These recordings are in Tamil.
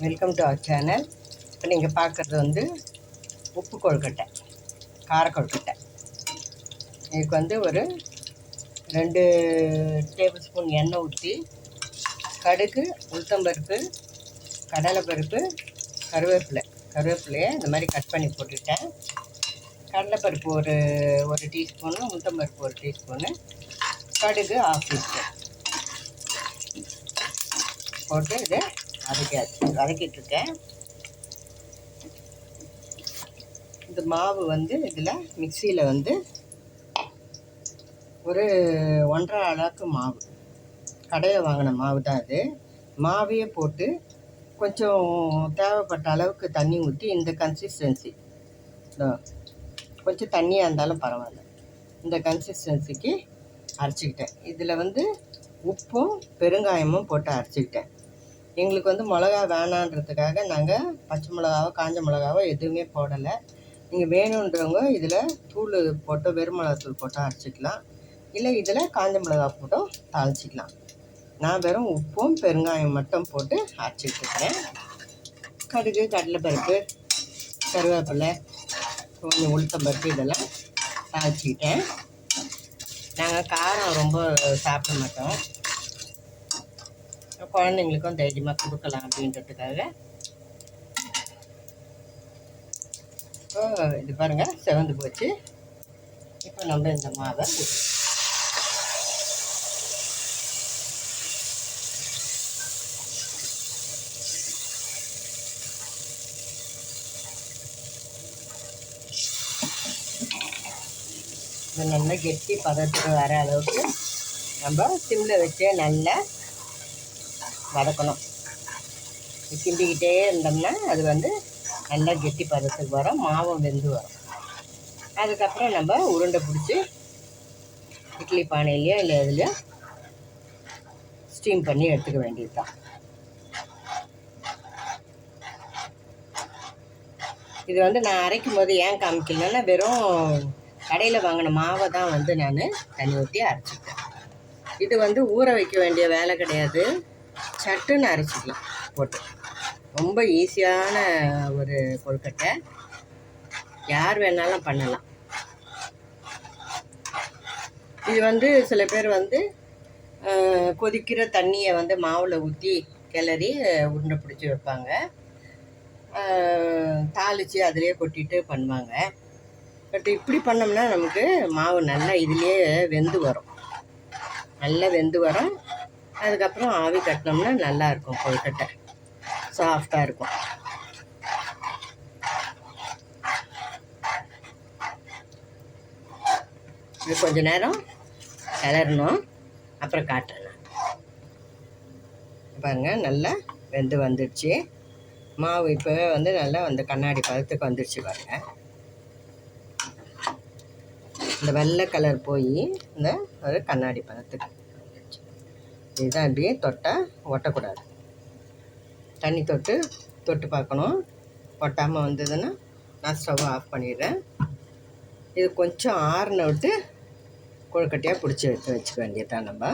வெல்கம் டு அவர் சேனல் இப்போ நீங்கள் பார்க்குறது வந்து உப்பு கொழுக்கட்டை கார கொழுக்கட்டை. இதுக்கு வந்து ஒரு ரெண்டு டேபிள் ஸ்பூன் எண்ணெய் ஊற்றி கடுகு உளுத்தம்பருப்பு கடலைப்பருப்பு கருவேப்பிலை. கருவேப்பிலையை இந்த மாதிரி கட் பண்ணி போட்டுட்டேன் கடலைப்பருப்பு ஒரு ஒரு டீஸ்பூனு உளுத்தம்பருப்பு ஒரு டீஸ்பூனு கடுகு ஆஃப் டீஸ்பூன் போட்டு இதை வதக்கியாச்சு. வதக்கிட்டுருக்கேன். இந்த மாவு வந்து இதில் மிக்சியில் வந்து ஒரு ஒன்றரை அளவுக்கு மாவு. கடையில் வாங்கின மாவு தான் அது. மாவையே போட்டு கொஞ்சம் தேவைப்பட்ட அளவுக்கு தண்ணி ஊற்றி இந்த கன்சிஸ்டன்சி கொஞ்சம் தண்ணியாக இருந்தாலும் பரவாயில்ல. இந்த கன்சிஸ்டன்சிக்கு அரைச்சிக்கிட்டேன். இதில் வந்து உப்பும் பெருங்காயமும் போட்டு அரைச்சிக்கிட்டேன். எங்களுக்கு வந்து மிளகா வேணான்றதுக்காக நாங்கள் பச்சை மிளகாவோ காஞ்ச மிளகாவோ எதுவுமே போடலை. நீங்கள் வேணுன்றவங்க இதில் தூள் போட்டு வெறும் மிளகாத்தூள் போட்டு அரைச்சிக்கலாம். இல்லை இதில் காஞ்ச மிளகா போட்டும் தாளிச்சிக்கலாம். நான் வெறும் உப்பும் பெருங்காயம் மட்டும் போட்டு அரைச்சிட்டு இருக்கிறேன் கடுகு கடலைப்பருப்பு கருவேப்பிலை கொஞ்சம் உளுத்தம்பருப்பு இதெல்லாம் தாளிச்சிக்கிட்டேன். நாங்கள் காரம் ரொம்ப சாப்பிட மாட்டோம். குழந்தைங்களுக்கும் தைரியமாக கொடுக்கலாம் அப்படின்றதுக்காக. இப்போ இது பாருங்கள் செவந்து போச்சு. இப்போ நம்ம இந்த மாவை இது நல்லா கெட்டி பதத்துக்கு வர அளவுக்கு நம்ம சிம்மில் வச்சே நல்லா வதக்கணும். இது கிண்டிக்கிட்டே இருந்தோம்னா அது வந்து நல்லா கெட்டி பதத்துக்கு வரும் மாவும் வெந்து வரும். அதுக்கப்புறம் நம்ம உருண்டை பிடிச்சி இட்லி பானையிலையோ இல்லை எதுலையோ ஸ்டீம் பண்ணி எடுத்துக்க வேண்டியது தான் இது வந்து நான் அரைக்கும் போது ஏன் காமிக்கலன்னா வெறும் கடையில் வாங்கின மாவை தான் வந்து நான் தண்ணி ஊற்றி அரைச்சிட்டேன் இது வந்து ஊற வைக்க வேண்டிய வேலை கிடையாது. சட்டுன்னு அரைச்சிக்கலாம். போட்டு. ரொம்ப ஈஸியான ஒரு கொழுக்கட்டை. யார் வேணாலும் பண்ணலாம். இது வந்து சில பேர் வந்து கொதிக்கிற தண்ணியை வந்து மாவில் ஊற்றி கிளறி உருண்டை பிடிச்சி வைப்பாங்க. தாளித்து அதிலே கொட்டிட்டு பண்ணுவாங்க. பட் இப்படி பண்ணோம்னா நமக்கு மாவு நல்லா இதுலேயே வெந்து வரும். நல்லா வெந்து வரும். அதுக்கப்புறம் ஆவி கட்டினோம்னா நல்லா இருக்கும் கொழுக்கட்டை. சாஃப்டாக இருக்கும். இது கொஞ்ச நேரம் கிளறணும். அப்புறம் காட்டுறேன் நான். பாருங்க நல்லா வெந்து வந்துடுச்சு. மாவு இப்போவே வந்து நல்லா அந்த கண்ணாடி பதத்துக்கு வந்துடுச்சு பாருங்க. இந்த வெள்ளை கலர் போய் இந்த ஒரு கண்ணாடி பதத்துக்கு. இதுதான் இப்படியே தொட்டால் ஒட்டக்கூடாது. தண்ணி தொட்டு தொட்டு பார்க்கணும். ஒட்டாமல் வந்ததுன்னா நான் ஸ்டவ் ஆஃப் பண்ணிடுறேன். இது கொஞ்சம் ஆறுன விட்டு கொழுக்கட்டையாக பிடிச்சி எடுத்து வச்சுக்க வேண்டியதுதான் நம்ம.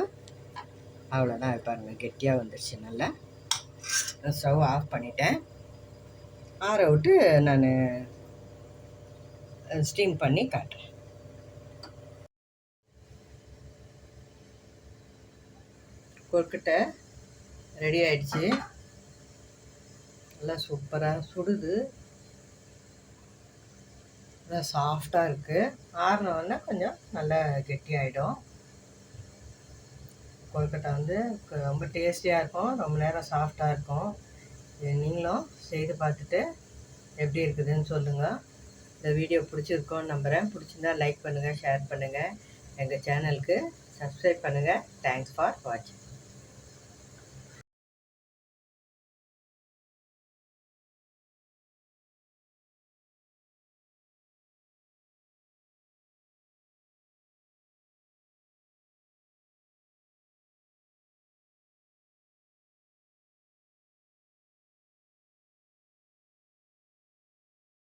அவ்வளோதான் பாருங்கள் பாருங்க கெட்டியாக வந்துடுச்சு நல்லா. ஸ்டவ் ஆஃப் பண்ணிட்டேன். ஆற விட்டு நான் ஸ்டீம் பண்ணி காட்டுறேன். கொழுக்கட்டை ரெடி ஆயிடுச்சு. நல்லா சூப்பராக சுடுது. நல்லா சாஃப்டாக இருக்குது ஆறினோடனே கொஞ்சம் நல்லா கெட்டியாயிடும். கொழுக்கட்டை வந்து ரொம்ப டேஸ்டியாக இருக்கும். ரொம்ப நேரம் சாஃப்டாக இருக்கும். இது நீங்களும் செய்து பார்த்துட்டு எப்படி இருக்குதுன்னு சொல்லுங்கள் இந்த வீடியோ பிடிச்சிருக்கோன்னு நம்புகிறேன் பிடிச்சிருந்தா லைக் பண்ணுங்கள் ஷேர் பண்ணுங்கள் எங்கள் சேனலுக்கு சப்ஸ்கிரைப் பண்ணுங்கள் தேங்க்ஸ் ஃபார் வாட்சிங்